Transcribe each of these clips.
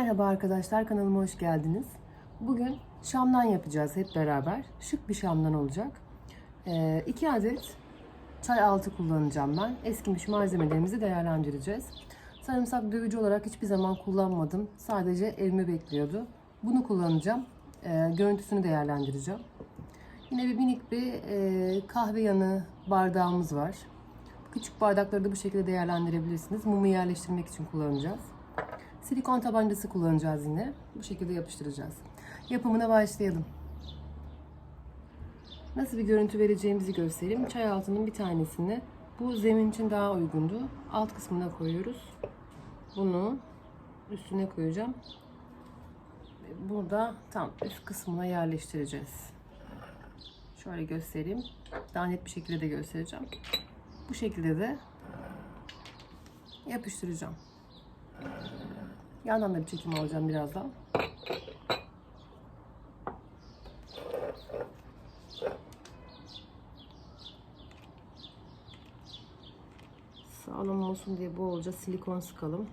Merhaba arkadaşlar kanalıma hoş geldiniz. Bugün şamdan yapacağız hep beraber. Şık bir şamdan olacak. 2 adet çay altı kullanacağım ben. Eskimiş malzemelerimizi değerlendireceğiz. Sarımsak dövücü olarak hiçbir zaman kullanmadım. Sadece evime bekliyordu. Bunu kullanacağım. Ee, Görüntüsünü değerlendireceğim. Yine bir minik bir e, kahve yanı bardağımız var. Küçük bardakları da bu şekilde değerlendirebilirsiniz. Mumu yerleştirmek için kullanacağız. Silikon tabancası kullanacağız yine. Bu şekilde yapıştıracağız. Yapımına başlayalım. Nasıl bir görüntü vereceğimizi göstereyim. Çay altının bir tanesini bu zemin için daha uygundu. Alt kısmına koyuyoruz. Bunu üstüne koyacağım. Burada tam üst kısmına yerleştireceğiz. Şöyle göstereyim. Daha net bir şekilde de göstereceğim. Bu şekilde de yapıştıracağım. Yandan da bir çekim alacağım birazdan. Sağlam olsun diye bolca silikon sıkalım.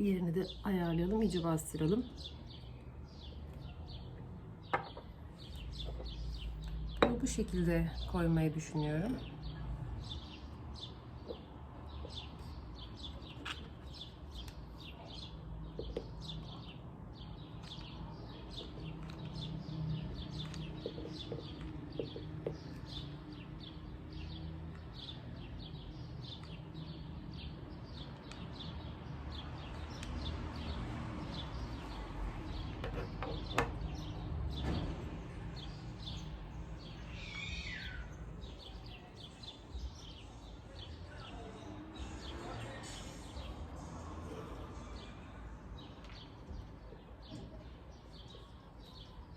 Yerini de ayarlayalım, iyice bastıralım. Bu şekilde koymayı düşünüyorum.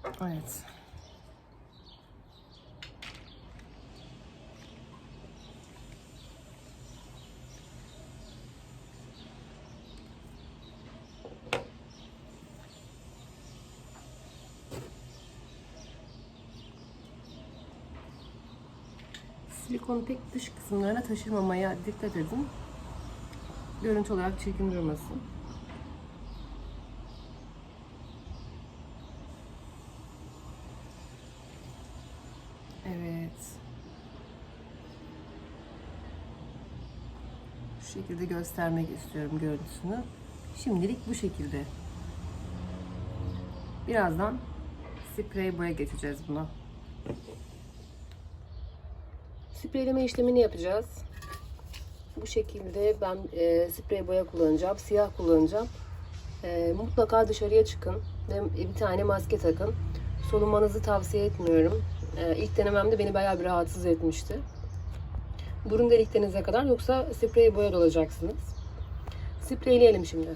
Evet. Silikonu pek dış kısımlarına taşırmamaya dikkat edin. Görüntü olarak çirkin durmasın. Evet. Şu şekilde göstermek istiyorum görüntüsünü. Şimdilik bu şekilde. Birazdan sprey boya geçeceğiz buna. Spreyleme işlemini yapacağız. Bu şekilde ben e, sprey boya kullanacağım. Siyah kullanacağım. E, mutlaka dışarıya çıkın. Ve bir tane maske takın. Solumanızı tavsiye etmiyorum. Ee, ilk denememde beni bayağı bir rahatsız etmişti. Burun deliklerinize kadar yoksa sprey boya olacaksınız. Spreyleyelim şimdi.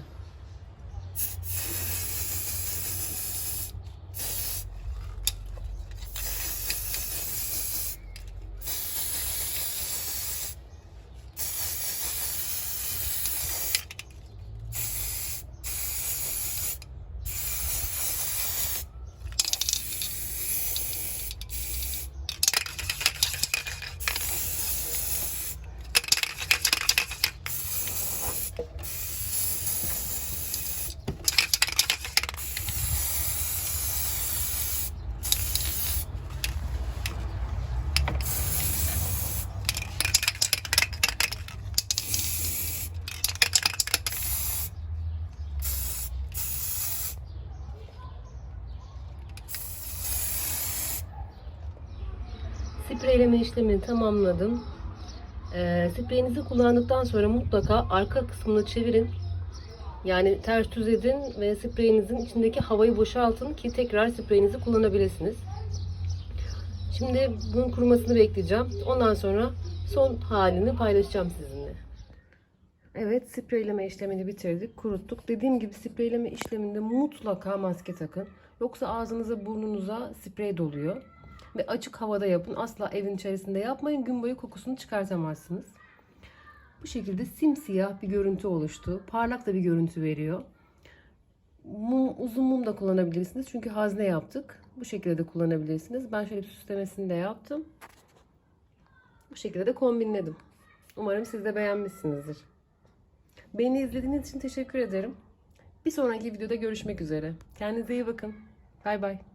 Spreyleme işlemini tamamladım. E, spreyinizi kullandıktan sonra mutlaka arka kısmını çevirin. Yani ters düz edin ve spreyinizin içindeki havayı boşaltın ki tekrar spreyinizi kullanabilirsiniz. Şimdi bunun kurumasını bekleyeceğim. Ondan sonra son halini paylaşacağım sizinle. Evet spreyleme işlemini bitirdik, kuruttuk. Dediğim gibi spreyleme işleminde mutlaka maske takın. Yoksa ağzınıza burnunuza sprey doluyor. Ve açık havada yapın. Asla evin içerisinde yapmayın. Gün boyu kokusunu çıkartamazsınız. Bu şekilde simsiyah bir görüntü oluştu. Parlak da bir görüntü veriyor. Mum, uzun mum da kullanabilirsiniz. Çünkü hazne yaptık. Bu şekilde de kullanabilirsiniz. Ben şöyle bir süslemesini de yaptım. Bu şekilde de kombinledim. Umarım siz de beğenmişsinizdir. Beni izlediğiniz için teşekkür ederim. Bir sonraki videoda görüşmek üzere. Kendinize iyi bakın. Bay bay.